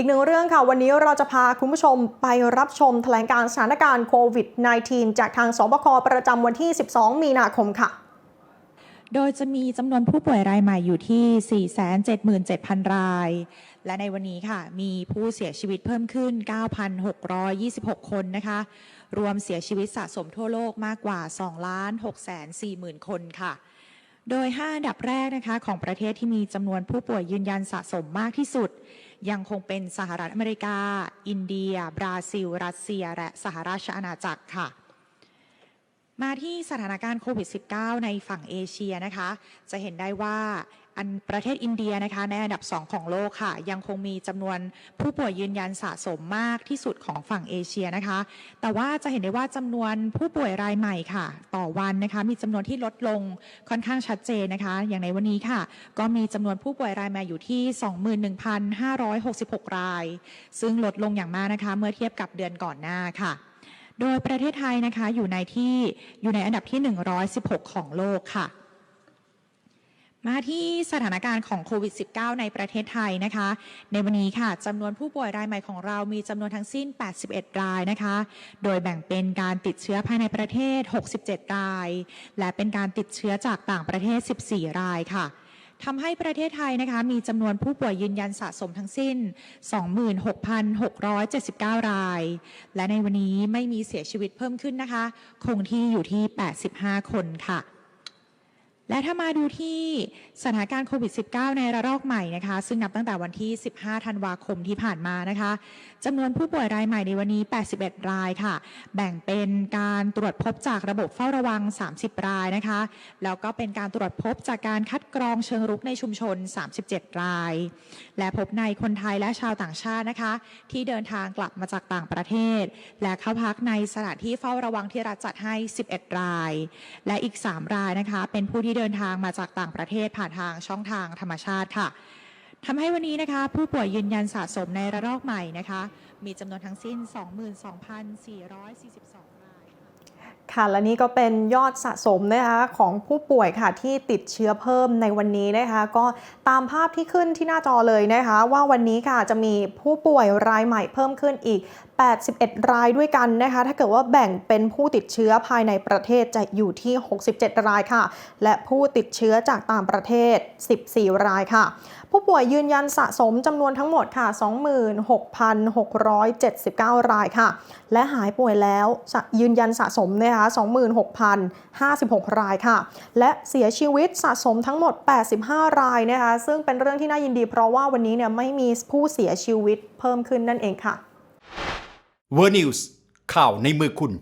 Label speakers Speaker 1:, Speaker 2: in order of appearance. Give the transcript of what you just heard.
Speaker 1: อีกหนึ่งเรื่องค่ะ วันนี้เราจะพาคุณผู้ชมไปรับชมแถลงการสถานการณ์โควิด -19 จากทางสบคประจำวันที่ 12 มีนาคมค่ะ
Speaker 2: โดยจะมีจำนวนผู้ป่วยรายใหม่อยู่ที่ 477,000 ราย และในวันนี้ค่ะ มีผู้เสียชีวิตเพิ่มขึ้น 9,626 คนนะคะ รวมเสียชีวิตสะสมทั่วโลกมากกว่า 2 6 4 0 0 0 0 คนค่ะ โดย 5 อันดับแรกนะคะของประเทศที่มีจำนวนผู้ป่วยยืนยันสะสมมากที่สุด ยังคงเป็นสหรัฐอเมริกา อินเดีย บราซิล รัสเซีย และสหราชอาณาจักรค่ะ มาที่สถานการณ์โควิด -19 ในฝั่งเอเชียนะคะ จะเห็นได้ว่า อันประเทศอินเดียนะคะในอันดับ 2 ของโลกค่ะ ยังคงมีจำนวนผู้ป่วยยืนยันสะสมมากที่สุดของฝั่งเอเชียนะคะ แต่ว่าจะเห็นได้ว่าจำนวนผู้ป่วยรายใหม่ค่ะ ต่อวันนะคะมีจำนวนที่ลดลงค่อนข้างชัดเจนนะคะ อย่างในวันนี้ค่ะ ก็มีจำนวนผู้ป่วยรายใหม่อยู่ที่ 21,566 ราย ซึ่งลดลงอย่างมากนะคะ เมื่อเทียบกับเดือนก่อนหน้าค่ะโดยประเทศไทยนะคะอยู่ในที่อยู่ในอันดับที่ 116 ของโลกค่ะ มาที่สถานการณ์ของโควิด -19 ในประเทศไทยนะคะ ในวันนี้ค่ะจำนวนผู้ป่วยรายใหม่ของเรามีจำนวนทั้งสิ้น 81 รายนะคะ โดยแบ่งเป็นการติดเชื้อภายในประเทศ 67 ราย และเป็นการติดเชื้อจากต่างประเทศ 14 รายค่ะทำให้ประเทศไทยนะคะมีจำนวนผู้ป่วยยืนยันสะสมทั้งสิ้น 26,679 ราย และในวันนี้ไม่มีเสียชีวิตเพิ่มขึ้นนะคะ คงที่อยู่ที่ 85 คนค่ะ และถ้ามาดูที่สถานการณ์โควิด -19 ในระลอกใหม่นะคะ ซึ่งนับตั้งแต่วันที่ 15 ธันวาคมที่ผ่านมานะคะจำนวนผู้ป่วยรายใหม่ในวันนี้ 81 รายค่ะ แบ่งเป็นการตรวจพบจากระบบเฝ้าระวัง 30 รายนะคะ แล้วก็เป็นการตรวจพบจากการคัดกรองเชิงรุกในชุมชน 37 ราย และพบในคนไทยและชาวต่างชาตินะคะ ที่เดินทางกลับมาจากต่างประเทศ และเข้าพักในสถานที่เฝ้าระวังที่รัฐจัดให้ 11 ราย และอีก 3 รายนะคะ เป็นผู้ที่เดินทางมาจากต่างประเทศผ่านทางช่องทางธรรมชาติค่ะทำให้วันนี้นะคะ ผู้ป่วยยืนยันสะสมในระลอกใหม่นะคะ มีจำนวนทั้งสิ้น 22,442รายค่ะ
Speaker 1: ค่ะและนี่ก็เป็นยอดสะสมนะคะของผู้ป่วยค่ะที่ติดเชื้อเพิ่มในวันนี้นะคะก็ตามภาพที่ขึ้นที่หน้าจอเลยนะคะ ว่าวันนี้ค่ะจะมีผู้ป่วยรายใหม่เพิ่มขึ้นอีก 81 รายด้วยกันนะคะ ถ้าเกิดว่าแบ่งเป็นผู้ติดเชื้อภายในประเทศจะอยู่ที่ 67 รายค่ะ และผู้ติดเชื้อจากต่างประเทศ 14 รายค่ะ ผู้ป่วยยืนยันสะสมจำนวนทั้งหมดค่ะ 26,679 รายค่ะ และหายป่วยแล้วยืนยันสะสมนะคะ26,056 รายค่ะ และเสียชีวิตสะสมทั้งหมด 85 รายนะคะ ซึ่งเป็นเรื่องที่น่ายินดีเพราะว่าวันนี้เนี่ยไม่มีผู้เสียชีวิตเพิ่มขึ้นนั่นเองค่ะ
Speaker 3: เวอร์นิวส์ข่าวในมือคุณ